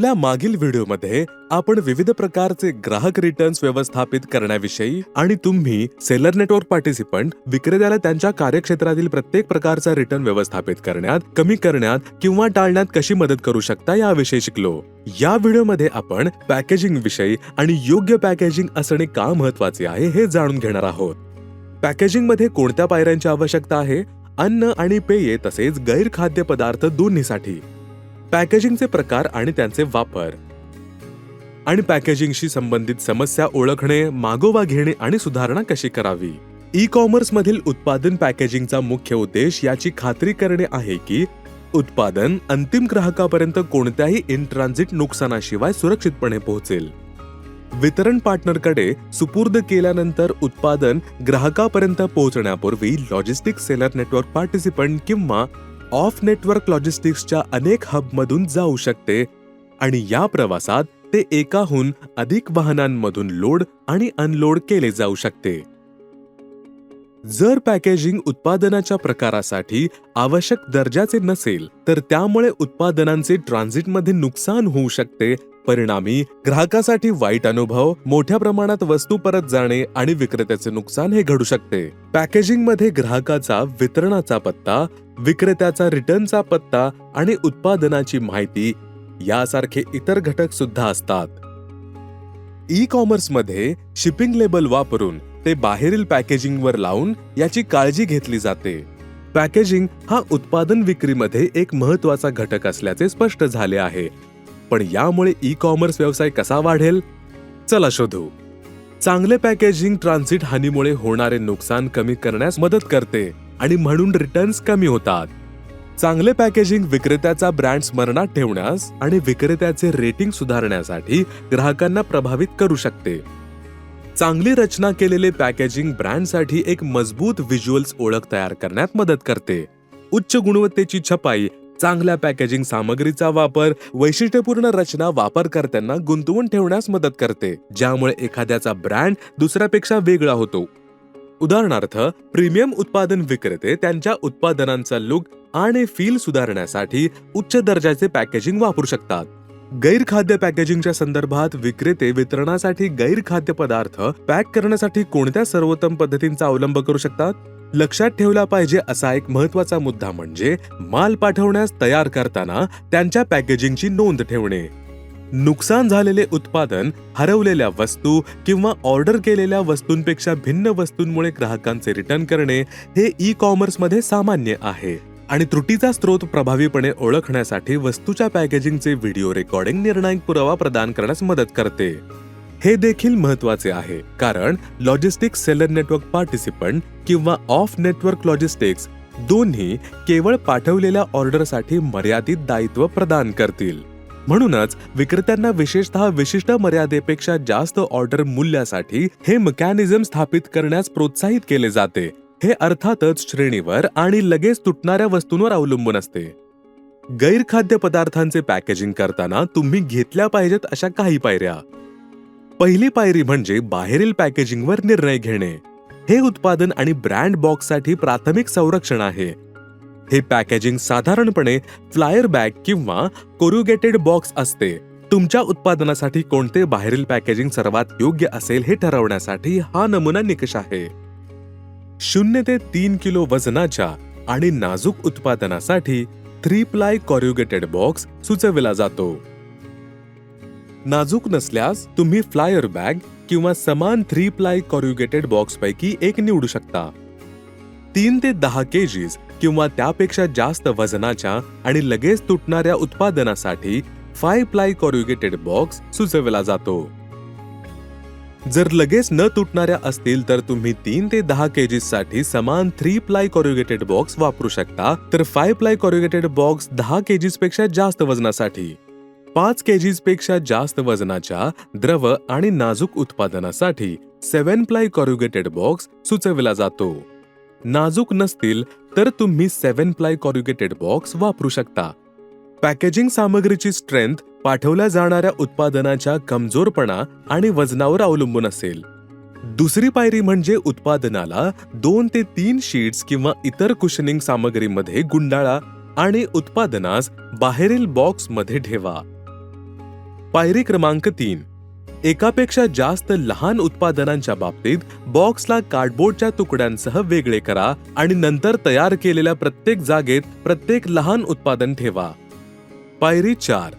आपल्या मागील व्हिडिओमध्ये आपण विविध प्रकारचे ग्राहक रिटर्न्स व्यवस्थापित करण्याविषयी आणि तुम्ही सेलर नेटवर्क पार्टिसिपंट विक्रेत्याला त्यांच्या कार्यक्षेत्रातील प्रत्येक प्रकारचा रिटर्न व्यवस्थापित करण्यात कमी करण्यात किंवा टाळण्यात कशी मदत करू शकता याविषयी शिकलो. या व्हिडिओमध्ये आपण पॅकेजिंग विषयी आणि योग्य पॅकेजिंग असणे का महत्त्वाचे आहे हे जाणून घेणार आहोत. पॅकेजिंगमध्ये कोणत्या पायऱ्यांची आवश्यकता आहे? अन्न आणि पेये तसेच गैरखाद्य पदार्थ दोन्हीसाठी. पॅकेजिंगचे प्रकार आणि त्यांचे वापर. आणि पॅकेजिंगशी संबंधित समस्या ओळखणे मागोवा घेणे आणि सुधारणा कशी करावी? ई कॉमर्स मधील उत्पादन पॅकेजिंगचा मुख्य उद्देश याची खात्री करणे आहे की उत्पादन अंतिम ग्राहकापर्यंत कोणत्याही इन ट्रान्झिट नुकसानाशिवाय सुरक्षितपणे पोहोचेल. वितरण पार्टनरकडे सुपूर्द केल्यानंतर उत्पादन ग्राहकापर्यंत पोहोचण्यापूर्वी लॉजिस्टिक सेलर नेटवर्क पार्टिसिपंट किंवा ऑफ नेटवर्क लॉजिस्टिक्सच्या अनेक हबमधून जाऊ शकते आणि या प्रवासात ते एकाहून अधिक वाहनांमधून लोड आणि अनलोड केले जाऊ शकते. जर पॅकेजिंग उत्पादनाच्या प्रकारासाठी आवश्यक दर्जाचे नसेल तर त्यामुळे उत्पादनांचे ट्रान्झिटमध्ये नुकसान होऊ शकते परिणामी ग्राहकासाठी वाईट अनुभव मोठ्या प्रमाणात वस्तू परत जाणे आणि विक्रेत्याचे नुकसान हे घडू शकते. पॅकेजिंगमध्ये ग्राहकाचा वितरणाचा पत्ता विक्रेत्याचा रिटर्नचा पत्ता आणि उत्पादनाची माहिती यासारखे इतर घटक सुद्धा असतात. ई कॉमर्समध्ये शिपिंग लेबल वापरून ते बाहेरील पॅकेजिंगवर लावून याची काळजी घेतली जाते. पॅकेजिंग हा उत्पादन विक्रीमध्ये एक महत्त्वाचा घटक असल्याचे स्पष्ट झाले आहे. पण यामुळे ई कॉमर्स व्यवसाय कसा वाढेल? चला शोधू. चांगले पॅकेजिंग ट्रान्झिट हानीमुळे होणारे नुकसान कमी करण्यास मदत करते आणि म्हणून रिटर्न्स कमी होतात. चांगले पॅकेजिंग विक्रेत्याचा ब्रँड स्मरणात ठेवण्यास आणि विक्रेत्याचे रेटिंग सुधारण्यासाठी ग्राहकांना प्रभावित करू शकते. चांगली रचना केलेले पॅकेजिंग ब्रँडसाठी एक मजबूत व्हिज्युअल्स ओळख तयार करण्यात मदत करते. उच्च गुणवत्तेची छपाई चांगल्या पॅकेजिंग सामग्रीचा वापर वैशिष्ट्यपूर्ण रचना वापरकर्त्यांना गुंतवून ठेवण्यास मदत करते ज्यामुळे एखाद्याचा ब्रँड दुसऱ्यापेक्षा वेगळा होतो. उदाहरणार्थ प्रीमियम उत्पादन विक्रेते त्यांच्या उत्पादनांचा लुक आणि फील सुधारण्यासाठी उच्च दर्जाचे पॅकेजिंग वापरू शकतात. गैरखाद्य पॅकेजिंगच्या संदर्भात विक्रेते वितरणासाठी गैरखाद्य पदार्थ पॅक करण्यासाठी कोणत्या सर्वोत्तम पद्धतींचा अवलंब करू शकतात? लक्षात ठेवला पाहिजे असा एक महत्त्वाचा मुद्दा म्हणजे माल पाठवण्यास तयार करताना त्यांच्या पॅकेजिंगची नोंद ठेवणे. नुकसान झालेले उत्पादन हरवलेल्या वस्तू किंवा ऑर्डर केलेल्या वस्तूंपेक्षा भिन्न वस्तूंमुळे ग्राहकांचे रिटर्न करणे हे ई कॉमर्समध्ये सामान्य आहे. आणि त्रुटीचा स्रोत प्रभावीपणे ओळखण्यासाठी वस्तूच्या पॅकेजिंगचे व्हिडिओ रेकॉर्डिंग निर्णायक पुरावा प्रदान करण्यास मदत करते. हे देखील महत्त्वाचे आहे कारण लॉजिस्टिक सेलर नेटवर्क पार्टिसिपंट किंवा ऑफ नेटवर्क लॉजिस्टिक्स दोन्ही केवळ पाठवलेल्या ऑर्डरसाठी मर्यादित दायित्व प्रदान करतील. म्हणूनच विक्रेत्यांना विशेषतः विशिष्ट मर्यादेपेक्षा जास्त ऑर्डर मूल्यासाठी हे मेकॅनिझम स्थापित करण्यास प्रोत्साहित केले जाते. हे अर्थातच श्रेणीवर आणि लगेच तुटणाऱ्या वस्तूंवर अवलंबून असते. गैरखाद्य पदार्थांचे पॅकेजिंग करताना तुम्ही घेतल्या पाहिजेत अशा काही पायऱ्या. पहिली पायरी म्हणजे बाहेरील पॅकेजिंगवर निर्णय घेणे. हे उत्पादन आणि ब्रँड बॉक्ससाठी प्राथमिक संरक्षण आहे. हे पॅकेजिंग साधारणपणे फ्लायर बॅग किंवा कोरुगेटेड बॉक्स असते. तुमच्या उत्पादनासाठी कोणते बाहेरील पॅकेजिंग सर्वात योग्य असेल हे ठरवण्यासाठी हा नमुना निकष आहे. शून्य ते तीन किलो वजनाच्या आणि नाजूक उत्पादनासाठी थ्री प्लाय कॉर्युगेटेड बॉक्स सुचविला जातो. नाजूक नसल्यास तुम्ही फ्लायर बॅग किंवा समान थ्री प्लाय कॉर्युगेटेड बॉक्सपैकी एक निवडू शकता. तीन ते दहा केजीज किंवा त्यापेक्षा जास्त वजनाच्या आणि लगेच तुटणाऱ्या उत्पादनासाठी फाय प्लाय कॉर्युगेटेड बॉक्स सुचविला जातो. जर लगेच न तुटणाऱ्या असतील तर तुम्ही तीन ते दहा केजीससाठी समान थ्री प्लाय कॉर्युगेटेड बॉक्स वापरू शकता. तर फाय प्लाय कॉर्युगेटेड बॉक्स दहा केजीसपेक्षा जास्त वजनासाठी. पाच केजीजपेक्षा जास्त वजनाच्या द्रव आणि नाजूक उत्पादनासाठी सेव्हन प्लाय कॉर्युगेटेड बॉक्स सुचविला जातो. नाजूक नसतील तर तुम्ही सेव्हन प्लाय कॉर्युगेटेड बॉक्स वापरू शकता. पॅकेजिंग सामग्रीची स्ट्रेंथ पाठवल्या जाणाऱ्या उत्पादनाच्या कमजोरपणा आणि वजनावर अवलंबून असेल. दुसरी पायरी म्हणजे उत्पादनाला दोन ते तीन शीट्स किंवा इतर कुशनिंग सामग्रीमध्ये गुंडाळा आणि उत्पादनास बाहेरील बॉक्समध्ये ठेवा. पायरी क्रमांक तीन. एकापेक्षा जास्त लहान उत्पादनांच्या बाबतीत बॉक्सला कार्डबोर्डच्या तुकड्यांसह वेगळे करा आणि नंतर तयार केलेल्या प्रत्येक जागेत प्रत्येक लहान उत्पादन ठेवा. पायरी चार.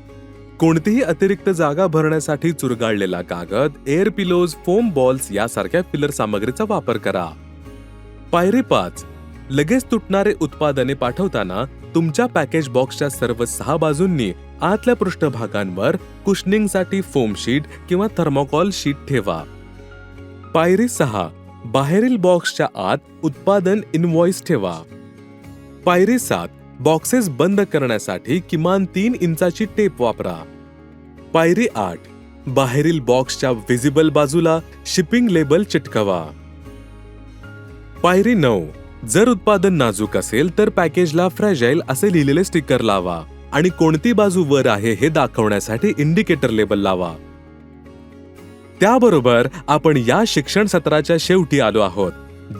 कोणतीही अतिरिक्त जागा भरण्यासाठी चुरगाळलेला कागद एअर पिलोज फोम बॉल्स यासारख्या फिलर सामग्रीचा वापर करा. पायरी पाच. लगेच तुटणारे उत्पादने पाठवताना तुमच्या पॅकेज बॉक्सच्या सर्व सहा बाजूंनी आतल्या पृष्ठभागांवर कुशनिंगसाठी फोम शीट किंवा थर्मोकॉल शीट ठेवा. पायरी सहा बाहेरील बॉक्सच्या आत उत्पादन इनव्हॉइस ठेवा. पायरी सात बॉक्सेस बंद करण्यासाठी किमान तीन इंचाची टेप वापरा. पायरी आठ बाहेरील बॉक्सच्या व्हिजिबल बाजूला शिपिंग लेबल चिटकवा. पायरी नऊ जर उत्पादन नाजूक असेल तर पॅकेजला फ्रॅजाईल असे लिहिलेले स्टिकर लावा आणि कोणती बाजू वर आहे हे दाखवण्यासाठी इंडिकेटर लेबल लावा. त्याबरोबर आपण या शिक्षण सत्राच्या शेवटी आलो आहोत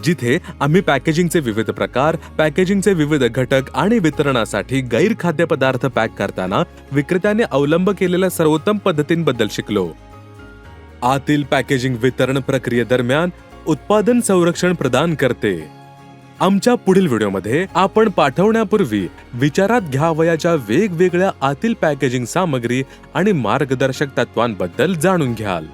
जिथे आम्ही पॅकेजिंगचे विविध प्रकार पॅकेजिंगचे विविध घटक आणि वितरणासाठी गैर खाद्यपदार्थ पॅक करताना विक्रेत्याने अवलंब केलेल्या सर्वोत्तम पद्धतींबद्दल शिकलो. आतील पॅकेजिंग वितरण प्रक्रियेदरम्यान उत्पादन संरक्षण प्रदान करते. आमच्या पुढील व्हिडिओमध्ये आपण पाठवण्यापूर्वी विचारात घ्यावयाच्या वेगवेगळ्या आतील पॅकेजिंग सामग्री आणि मार्गदर्शक तत्वांबद्दल जाणून घ्याल.